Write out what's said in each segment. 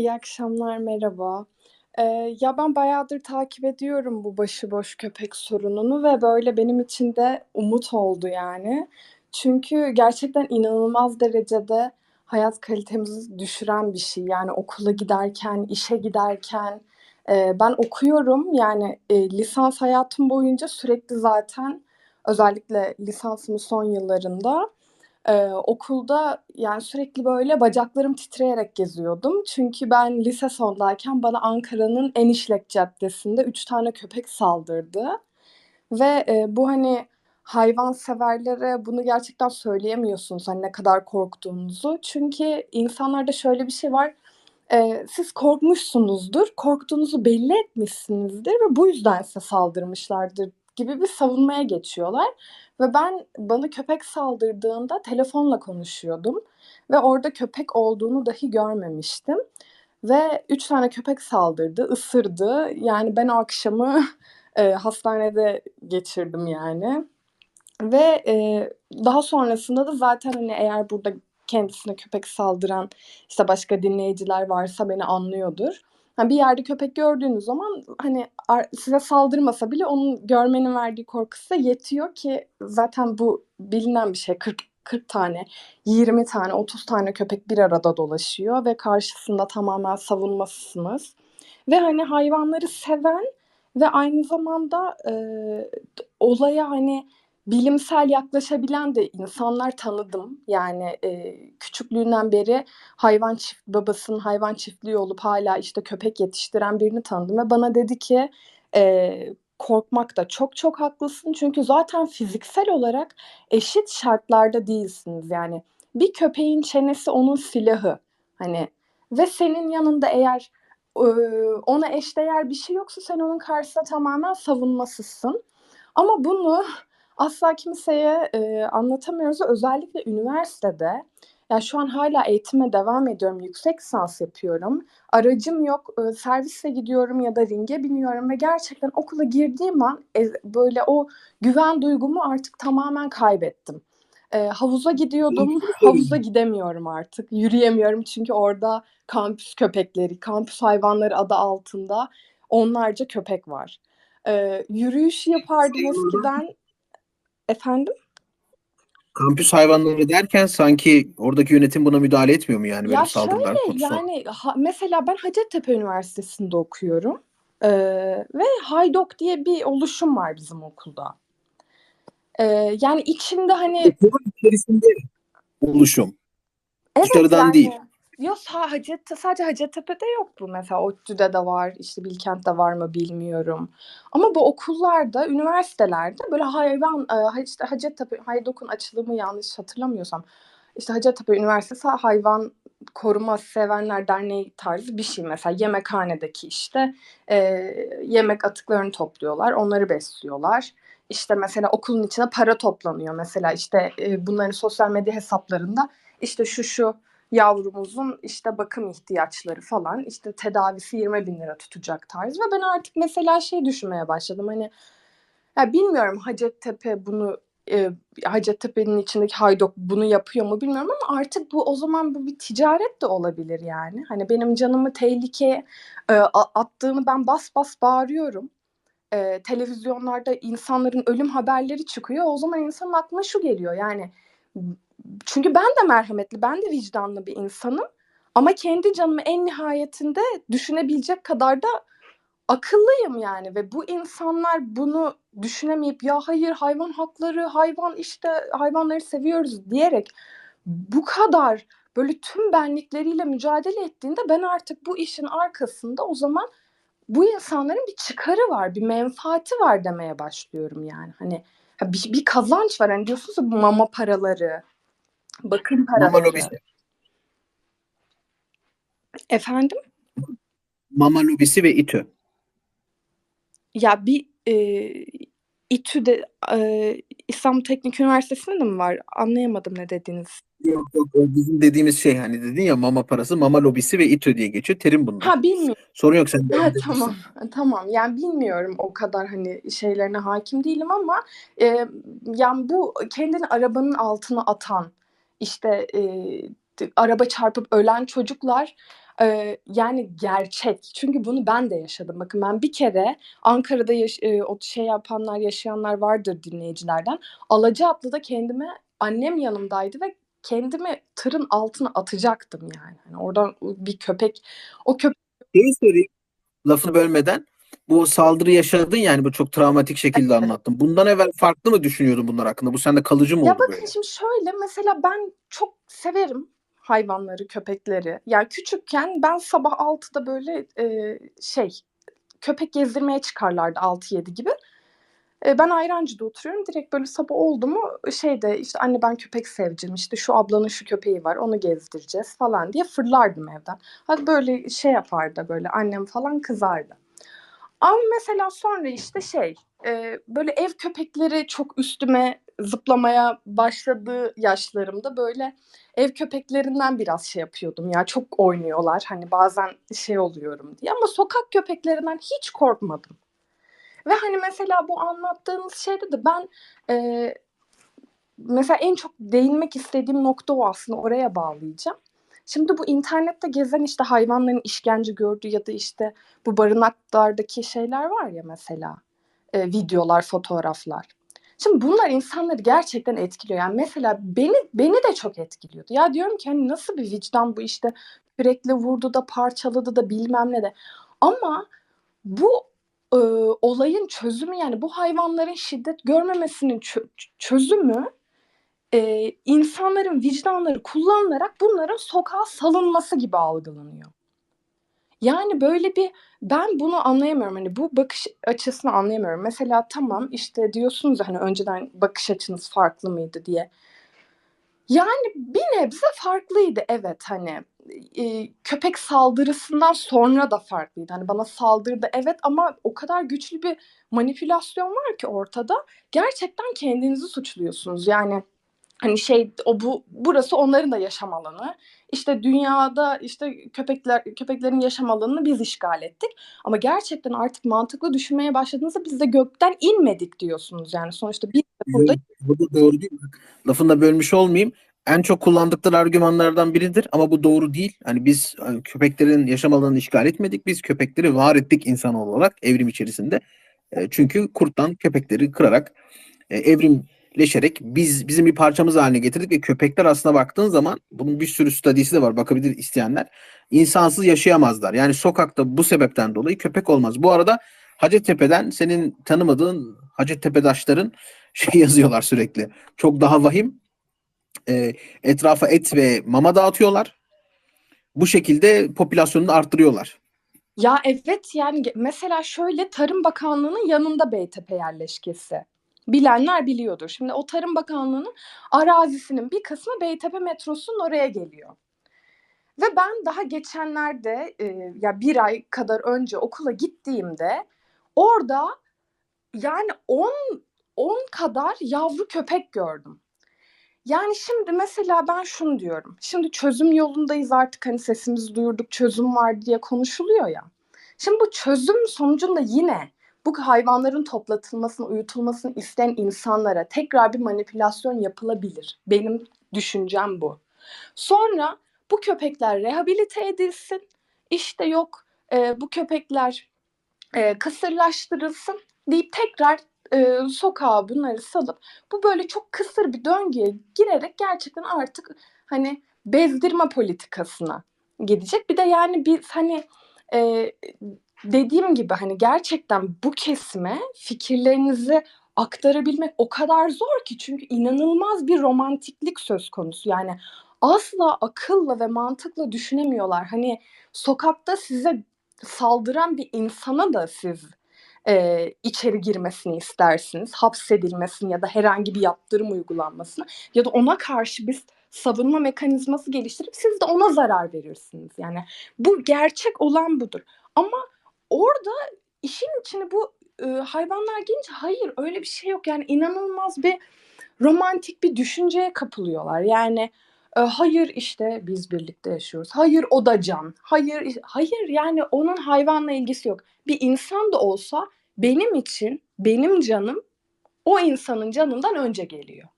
İyi akşamlar, merhaba. Eee, ya, ben bayağıdır takip ediyorum bu başıboş köpek sorununu ve, böyle, benim için de umut oldu, yani. Çünkü gerçekten inanılmaz derecede hayat kalitemizi düşüren bir şey. Yani, okula giderken, işe giderken, eee, ben okuyorum, yani, eee, lisans hayatım boyunca sürekli zaten özellikle lisansımın son yıllarında, eee, okulda, yani, sürekli, böyle, bacaklarım titreyerek geziyordum. Çünkü ben lise sondayken bana Ankara'nın en işlek caddesinde 3 tane köpek saldırdı ve, eee, bu, hani, hayvanseverlere bunu gerçekten söyleyemiyorsunuz, hani, ne kadar korktuğunuzu. Çünkü insanlarda şöyle bir şey var, eee, siz korkmuşsunuzdur, korktuğunuzu belli etmişsinizdir ve bu yüzden size saldırmışlardır gibi bir savunmaya geçiyorlar ve ben bana köpek saldırdığında telefonla konuşuyordum ve orada köpek olduğunu dahi görmemiştim ve 3 tane köpek saldırdı, ısırdı. Yani, ben o akşamı, eee, hastanede geçirdim, yani. Ve, eee, daha sonrasında da zaten, hani, eğer burada kendisine köpek saldıran, işte, başka dinleyiciler varsa beni anlıyordur. Hani, bir yerde köpek gördüğünüz zaman, hani, size saldırmasa bile onun görmenin verdiği korku size yetiyor ki zaten bu bilinen bir şey. 40 40 tane, 20 tane, 30 tane köpek bir arada dolaşıyor ve karşısında tamamen savunmasızsınız ve, hani, hayvanları seven ve aynı zamanda, d olaya, hani, bilimsel yaklaşabilen de insanlar tanıdım. Yani, eee, küçüklüğünden beri hayvan çift babasının hayvan çiftliği olup hâlâ, işte, köpek yetiştiren birini tanıdım ve bana dedi ki, eee, "Korkmakta çok çok haklısın çünkü zaten fiziksel olarak eşit şartlarda değilsiniz." Yani, bir köpeğin çenesi onun silahı, hani, ve senin yanında eğer, ona eşdeğer bir şey yoksa sen onun karşısında tamamen savunmasızsın ama bunu asla kimseye, eee, anlatamıyoruz özellikle üniversitede, ya, şu an hâlâ eğitime devam ediyorum, yüksek lisans yapıyorum. Aracım yok, ııı, servisle gidiyorum ya da ringe biniyorum ve gerçekten okula girdiğim an, ez böyle, o güven duygumu artık tamamen kaybettim. Eee, havuza gidiyordum, havuza gidemiyorum artık, yürüyemiyorum çünkü orada kampüs köpekleri, kampüs hayvanları adı altında onlarca köpek var. Eee, yürüyüş yapardım eskiden Efendim? Kampüs hayvanları derken sanki oradaki yönetim buna müdahale etmiyor mu, yani, böyle Ya, saldırılar şöyle, konusunda? yani, ha mesela ben Hacettepe Üniversitesi'nde okuyorum, eee, ve Haydok diye bir oluşum var bizim okulda. Eee, yani, içinde, hani Okulun içerisinde oluşum. Evet, Dışarıdan değil. yani. Yo, sa Hacette sadece Hacettepe'de yok bu mesela. ODTÜ'de de var, işte, Bilkent'te var mı bilmiyorum ama bu okullarda, üniversitelerde, böyle, hayvan, ha işte, Hacettepe, Haydok'un açılımı yanlış hatırlamıyorsam, işte, Hacettepe Üniversitesi Hayvan Koruma Sevenler Derneği tarzı bir şey mesela. Yemekhanedeki, işte, eee, yemek atıklarını topluyorlar, onları besliyorlar. İşte, mesela okulun içine para toplanıyor. Mesela, işte, eee, bunların sosyal medya hesaplarında, işte, şu şu yavrumuzun, işte, bakım ihtiyaçları falan, işte, tedavisi ₺20.000 tutacak tarzı ve ben artık mesela şey düşünmeye başladım, hani, ya, bilmiyorum Hacettepe bunu, eee, Hacettepe'nin içindeki Haydok bunu yapıyor mu bilmiyorum ama artık bu o zaman bu bir ticaret de olabilir, yani. Hani, benim canımı tehlikeye, a attığını ben bas bas bağırıyorum. Eee, televizyonlarda insanların ölüm haberleri çıkıyor. O zaman insanın aklına şu geliyor, yani, çünkü ben de merhametli, ben de vicdanlı bir insanım ama kendi canımı en nihayetinde düşünebilecek kadar da akıllıyım, yani, ve bu insanlar bunu düşünemeyip, "Ya, hayır, hayvan hakları, hayvan, işte, hayvanları seviyoruz." diyerek bu kadar, böyle, tüm benlikleriyle mücadele ettiğinde ben artık bu işin arkasında o zaman bu insanların bir çıkarı var, bir menfaati var demeye başlıyorum, yani. Hani, ha bir bir kazanç var. Hani, diyorsunuz ya, mama paraları, bakım Mama paraları. lobisi. Efendim? Mama lobisi ve İTÜ. Ya, bir, eee, İTÜ'de, eee, İstanbul Teknik Üniversitesi'nde de mi var? Anlayamadım ne dediğinizi. Yok, yok. O bizim dediğimiz şey, hani, dedin ya, mama parası, mama lobisi ve İTÜ diye geçiyor. Terim bunlar. Ha, bilmiyorum. Sorun yok, sen Ha, tamam, tamam. Yani, bilmiyorum o kadar, hani, şeylerine hâkim değilim ama, eee, yani, bu kendini arabanın altına atan, işte, d araba çarpıp ölen çocuklar, Eee, yani gerçek. Çünkü bunu ben de yaşadım. Bakın ben bir kere Ankara'da yaş eee, o şey yapanlar, yaşayanlar vardır dinleyicilerden. Alacaatlı'da kendime annem yanımdaydı ve kendimi tırın altına atacaktım yani. Hani oradan bir köpek o köp Şeyi sorayım, lafını bölmeden. Bu saldırı yaşadın yani bu çok travmatik şekilde Evet. anlattın. Bundan evvel farklı mı düşünüyordun bunlar hakkında? Bu sende kalıcı mı Ya oldu bakın böyle? şimdi şöyle, mesela ben çok severim hayvanları, köpekleri. Yani küçükken ben sabah 6'da böyle, eee, şey, köpek gezdirmeye çıkarlardı 6-7 gibi. Ben Ayrancı'da oturuyorum. Direkt böyle sabah oldu mu şeyde, işte, "Anne ben köpek seveceğim, işte, şu ablanın şu köpeği var, onu gezdireceğiz." falan diye fırlardım evden. Hatta böyle şey yapardı, böyle annem falan kızardı. Ama mesela sonra, işte, şey, böyle ev köpekleri çok üstüme zıplamaya başladığı yaşlarımda, böyle, ev köpeklerinden biraz şey yapıyordum, ya çok oynuyorlar, hani, bazen şey oluyorum diye ama sokak köpeklerinden hiç korkmadım. Ve, hani, mesela bu anlattığınız şeyde de ben, eee, mesela en çok değinmek istediğim nokta o aslında, oraya bağlayacağım. Şimdi bu internette gezen, işte, hayvanların işkence gördüğü ya da, işte, bu barınaklardaki şeyler var ya mesela, eee, videolar, fotoğraflar. Şimdi bunlar insanları gerçekten etkiliyor. Yani mesela beni beni de çok etkiliyordu. Ya diyorum ki, hani, nasıl bir vicdan bu, işte, sürekli vurdu da parçaladı da bilmem ne de. Ama bu, ııı, olayın çözümü, yani bu hayvanların şiddet görmemesinin çö çözümü, eee, insanların vicdanları kullanılarak bunların sokağa salınması gibi algılanıyor. Yani, böyle bir ben bunu anlayamıyorum. Hani, bu bakış açısını anlayamıyorum. Mesela tamam, işte, diyorsunuz hani, önceden bakış açınız farklı mıydı diye. Yani, bir nebze farklıydı evet, hani. İii, köpek saldırısından sonra da farklıydı. Hani, bana saldırdı evet ama o kadar güçlü bir manipülasyon var ki ortada, gerçekten kendinizi suçluyorsunuz. Yani, hani, şey, o bu burası onların da yaşam alanı. İşte, dünyada, işte, köpekler köpeklerin yaşam alanını biz işgal ettik ama gerçekten artık mantıklı düşünmeye başladığınızda biz de gökten inmedik diyorsunuz. Yani sonuçta biz de burada bu da doğru değil. Bak, lafını da bölmüş olmayayım. En çok kullandıkları argümanlardan biridir ama bu doğru değil. Hani biz hani, köpeklerin yaşam alanını işgal etmedik. Biz köpekleri var ettik insan olarak evrim içerisinde. E, çünkü kurttan köpekleri kırarak e, evrimleşerek biz bizim bir parçamız haline getirdik ve köpekler aslına baktığın zaman bunun bir sürü stadisi de var bakabilir isteyenler. İnsansız yaşayamazlar. Yani sokakta bu sebepten dolayı köpek olmaz. Bu arada Hacettepe'den senin tanımadığın Hacettepe'daşların şey yazıyorlar sürekli. Çok daha vahim. E, etrafa et ve mama dağıtıyorlar. Bu şekilde popülasyonunu arttırıyorlar. Ya, evet, yani, mesela şöyle, Tarım Bakanlığı'nın yanında Beytepe yerleşkesi. Bilenler biliyordur. Şimdi o Tarım Bakanlığı'nın arazisinin bir kısmı Beytepe metrosunun oraya geliyor. Ve ben daha geçenlerde, eee, ya 1 ay kadar önce okula gittiğimde orada, yani 10 10 kadar yavru köpek gördüm. Yani, şimdi mesela ben şunu diyorum, şimdi çözüm yolundayız artık, hani, sesimizi duyurduk, çözüm var diye konuşuluyor ya. Şimdi bu çözüm sonucunda yine bu hayvanların toplatılmasını, uyutulmasını isteyen insanlara tekrar bir manipülasyon yapılabilir. Benim düşüncem bu. Sonra bu köpekler rehabilite edilsin. İşte, yok, eee, bu köpekler, eee, kısırlaştırılsın deyip tekrar, eee, sokağa bunları salıp bu böyle çok kısır bir döngüye girerek gerçekten artık, hani, bezdirme politikasına gidecek. Bir de, yani, biz, hani, eee, dediğim gibi, hani, gerçekten bu kesime fikirlerinizi aktarabilmek o kadar zor ki çünkü inanılmaz bir romantiklik söz konusu. Yani, asla akılla ve mantıkla düşünemiyorlar. Hani, sokakta size saldıran bir insana da siz, eee, içeri girmesini istersiniz, hapsedilmesini ya da herhangi bir yaptırım uygulanmasını ya da ona karşı bir savunma mekanizması geliştirip siz de ona zarar verirsiniz. Yani, bu gerçek olan budur. Ama orada işin içine bu, ııı, hayvanlar girince hayır, öyle bir şey yok. Yani, inanılmaz bir romantik bir düşünceye kapılıyorlar. Yani, eee, hayır, işte, biz birlikte yaşıyoruz, hayır o da can, hayır, hayır, yani, onun hayvanla ilgisi yok. Bir insan da olsa benim için benim canım o insanın canından önce geliyor.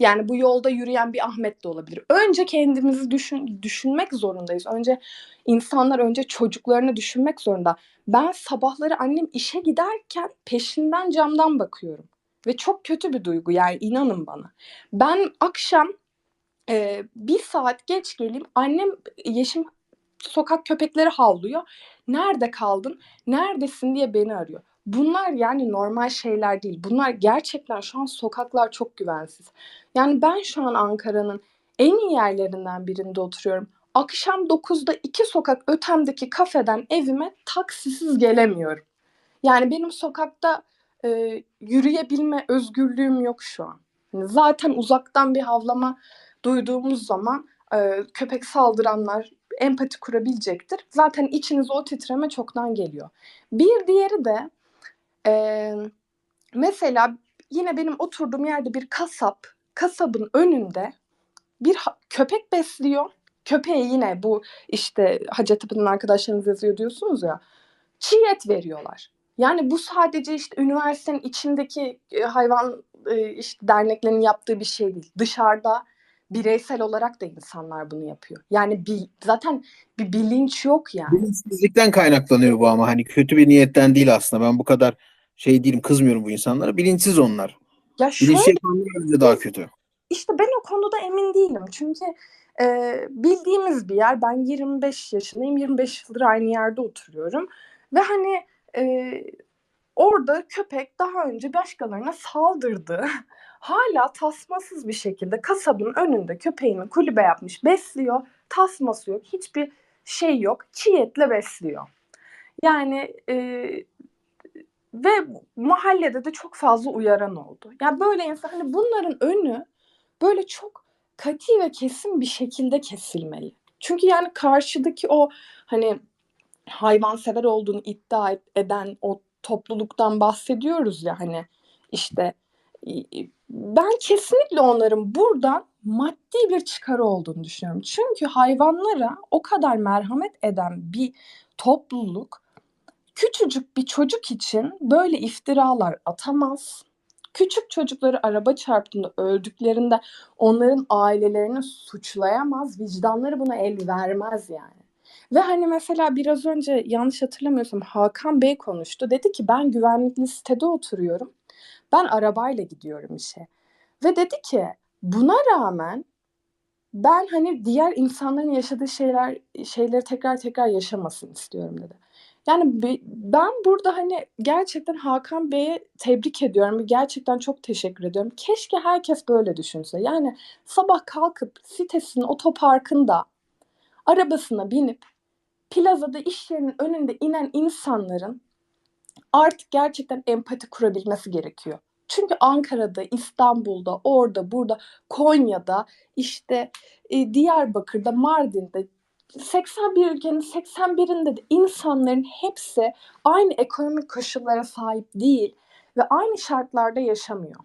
Yani bu yolda yürüyen bir Ahmet de olabilir. Önce kendimizi düşün, düşünmek zorundayız. Önce insanlar önce çocuklarını düşünmek zorunda. Ben sabahları annem işe giderken peşinden camdan bakıyorum. Ve çok kötü bir duygu yani inanın bana. Ben akşam e, bir saat geç geleyim annem Yeşim sokak köpekleri havlıyor. Nerede kaldın? Neredesin diye beni arıyor. Bunlar yani normal şeyler değil. Bunlar gerçekten şu an sokaklar çok güvensiz. Yani ben şu an Ankara'nın en iyi yerlerinden birinde oturuyorum. Akşam 9'da iki sokak ötemdeki kafeden evime taksisiz gelemiyorum. Yani benim sokakta e, yürüyebilme özgürlüğüm yok şu an. Yani zaten uzaktan bir havlama duyduğumuz zaman e, köpek saldıranlar empati kurabilecektir. Zaten içinize o titreme çoktan geliyor. Bir diğeri de e, mesela yine benim oturduğum yerde bir kasap, kasabın önünde bir köpek besliyor. Köpeğe yine bu işte Hacettepe'nin arkadaşlarınız yazıyor diyorsunuz ya. Çiğ et veriyorlar. Yani bu sadece işte üniversitenin içindeki e, hayvan e, işte derneklerin yaptığı bir şey değil. Dışarıda bireysel olarak da insanlar bunu yapıyor. Yani bil, zaten bir bilinç yok yani. Bilinçsizlikten kaynaklanıyor bu ama hani kötü bir niyetten değil aslında. Ben bu kadar şey değilim kızmıyorum bu insanlara. Bilinçsiz onlar. Ya şöyle Bilinçli yapanlar bence daha kötü. İşte ben o konuda emin değilim. Çünkü e, bildiğimiz bir yer. Ben 25 yaşındayım. 25 yıldır aynı yerde oturuyorum. Ve hani e, orada köpek daha önce başkalarına saldırdı. Hala tasmasız bir şekilde kasabın önünde köpeğini kulübe yapmış, besliyor. Tasması yok, hiçbir şey yok. Çiğ etle besliyor. Yani e, ve mahallede de çok fazla uyaran oldu. Yani böyle insan hani bunların önü böyle çok kati ve kesin bir şekilde kesilmeli. Çünkü yani karşıdaki o hani hayvansever olduğunu iddia eden o topluluktan bahsediyoruz ya hani işte ben kesinlikle onların buradan maddi bir çıkarı olduğunu düşünüyorum. Çünkü hayvanlara o kadar merhamet eden bir topluluk küçücük bir çocuk için böyle iftiralar atamaz. Küçük çocukları araba çarptığında öldüklerinde onların ailelerini suçlayamaz. Vicdanları buna el vermez yani. Ve hani mesela biraz önce yanlış hatırlamıyorsam Hakan Bey konuştu. Dedi ki ben güvenlikli sitede oturuyorum. Ben arabayla gidiyorum işe. Ve dedi ki buna rağmen ben hani diğer insanların yaşadığı şeyler şeyleri tekrar tekrar yaşamasın istiyorum dedi. Yani be- ben burada hani gerçekten Hakan Bey'e tebrik ediyorum gerçekten çok teşekkür ediyorum. Keşke herkes böyle düşünse. Yani sabah kalkıp sitesinin otoparkında arabasına binip plazada iş yerinin önünde inen insanların artık gerçekten empati kurabilmesi gerekiyor. Çünkü Ankara'da, İstanbul'da, orada, burada, Konya'da, işte e, Diyarbakır'da, Mardin'de 81 ülkenin 81'inde de insanların hepsi aynı ekonomik koşullara sahip değil ve aynı şartlarda yaşamıyor.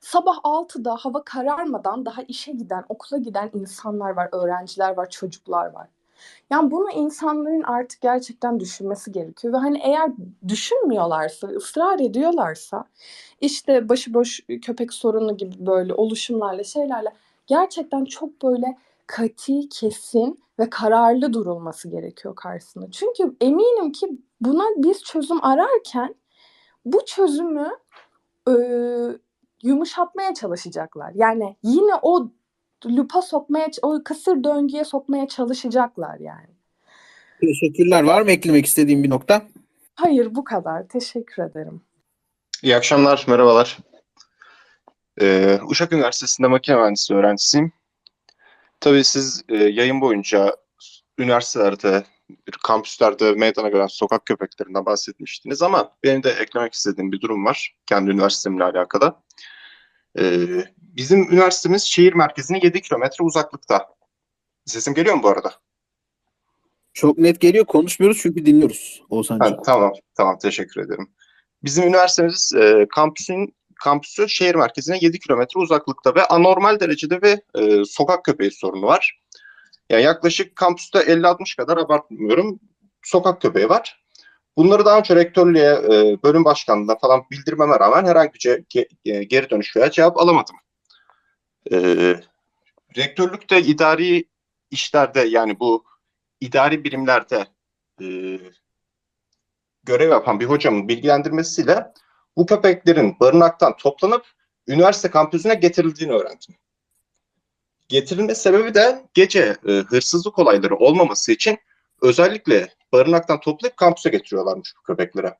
Sabah 6'da hava kararmadan daha işe giden, okula giden insanlar var, öğrenciler var, çocuklar var. Yani bunu insanların artık gerçekten düşünmesi gerekiyor ve hani eğer düşünmüyorlarsa, ısrar ediyorlarsa işte başıboş köpek sorunu gibi böyle oluşumlarla şeylerle gerçekten çok böyle kati, kesin ve kararlı durulması gerekiyor karşısında. Çünkü eminim ki buna biz çözüm ararken bu çözümü e, yumuşatmaya çalışacaklar. Yani yine o lupa sokmaya, o kısır döngüye sokmaya çalışacaklar yani. Teşekkürler. Var mı eklemek istediğim bir nokta? Hayır bu kadar. Teşekkür ederim. İyi akşamlar, merhabalar. Ee, Uşak Üniversitesi'nde makine mühendisliği öğrencisiyim. Tabii siz e, yayın boyunca üniversitelerde, kampüslerde meydana gelen sokak köpeklerinden bahsetmiştiniz ama benim de eklemek istediğim bir durum var kendi üniversitemle alakalı. Ee, bizim üniversitemiz şehir merkezine 7 kilometre uzaklıkta. Sesim geliyor mu bu arada? Çok net geliyor. Konuşmuyoruz çünkü dinliyoruz Oğuzhan'cığım. Ha, tamam, tamam teşekkür ederim. Bizim üniversitemiz e, kampüsün kampüsü şehir merkezine 7 kilometre uzaklıkta ve anormal derecede ve e, sokak köpeği sorunu var. Yani yaklaşık kampüste 50-60 kadar abartmıyorum sokak köpeği var. Bunları daha önce rektörlüğe, e, bölüm başkanlığına falan bildirmeme rağmen herhangi bir e, geri dönüş veya cevap alamadım. e, rektörlükte idari işlerde yani bu idari birimlerde görev yapan bir hocamın bilgilendirmesiyle bu köpeklerin barınaktan toplanıp üniversite kampüsüne getirildiğini öğrendim. Getirilme sebebi de gece e, hırsızlık olayları olmaması için özellikle barınaktan toplayıp kampüse getiriyorlarmış bu köpeklere.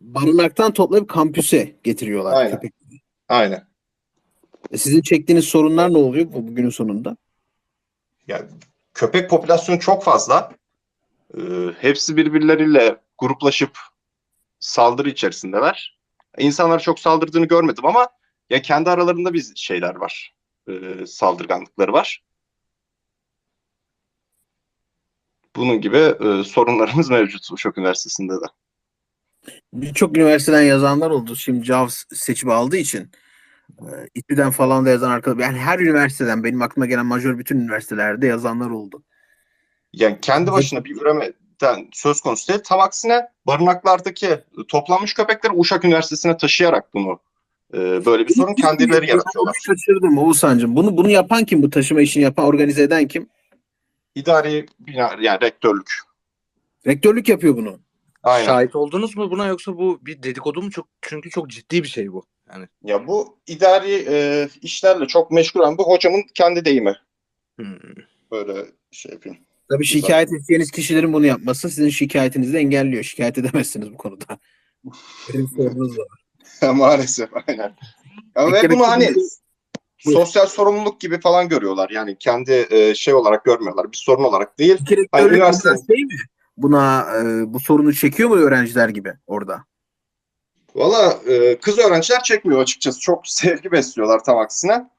Barınaktan toplayıp kampüse getiriyorlar Aynen. köpek. Aynen. E, Sizin çektiğiniz sorunlar ne oluyor bu bugünün sonunda? Yani köpek popülasyonu çok fazla. Ee, hepsi birbirleriyle gruplaşıp saldırı içerisindeler. İnsanlara çok saldırdığını görmedim ama ya kendi aralarında bir şeyler var. Ee, saldırganlıkları var. Bunun gibi e, sorunlarımız mevcut Uşak Üniversitesi'nde de. Birçok üniversiteden yazanlar oldu. Şimdi JAVS seçimi aldığı için. E, İTÜ'den falan da yazan arkadaşlar. Yani her üniversiteden benim aklıma gelen majör bütün üniversitelerde yazanlar oldu. Yani kendi başına bir üremeden söz konusu değil. Tam aksine barınaklardaki toplanmış köpekleri Uşak Üniversitesi'ne taşıyarak bunu e, böyle bir sorun kendileri yaratıyorlar. Şaşırdım Oğuzhan'cığım. Bunu, bunu yapan kim? Bu taşıma işini yapan, organize eden kim? İdari bina yani rektörlük. Rektörlük yapıyor bunu. Aynen. Şahit oldunuz mu buna yoksa bu bir dedikodu mu çok çünkü çok ciddi bir şey bu. Yani Ya bu idari e, işlerle çok meşgul olan bu hocamın kendi deyimi. hmm. Böyle şey yapayım. Tabii şikayet edeceğiniz kişilerin bunu yapması sizin şikayetinizi engelliyor. Şikayet edemezsiniz bu konuda. Benim sorunuz var. Maalesef aynen. Ya ve bunu hani. Sosyal sorumluluk gibi falan görüyorlar. Yani kendi e, şey olarak görmüyorlar. Bir sorun olarak değil. İki rektörlük Hayır, üniversite- şey mi? Buna e, bu sorunu çekiyor mu öğrenciler gibi orada? Valla e, kız öğrenciler çekmiyor açıkçası. Çok sevgi besliyorlar tam aksine.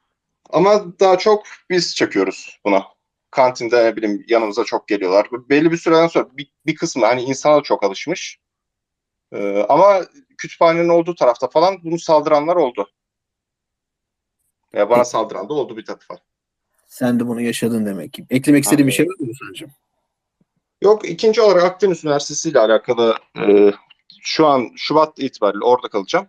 Ama daha çok biz çekiyoruz buna. Kantinde ne bileyim yanımıza çok geliyorlar. Belli bir süreden sonra bir, bir kısmı hani insana çok alışmış. E, ama kütüphanenin olduğu tarafta falan bunu saldıranlar oldu. Ya bana saldıran da oldu bir defa. Sen de bunu yaşadın demek ki. Eklemek istediğin bir şey var mı Oğuzhan'cığım? Yok ikinci olarak Akdeniz Üniversitesi ile alakalı e, şu an Şubat itibariyle orada kalacağım.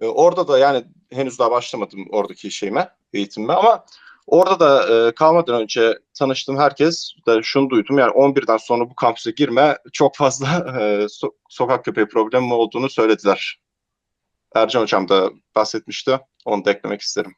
E, orada da yani henüz daha başlamadım oradaki şeyime, eğitimime ama orada da e, kalmadan önce tanıştığım herkes de şunu duydum yani 11'den sonra bu kampüse girme çok fazla e, so- sokak köpeği problemi olduğunu söylediler. Ercan Hocam da bahsetmişti. Onu da eklemek isterim.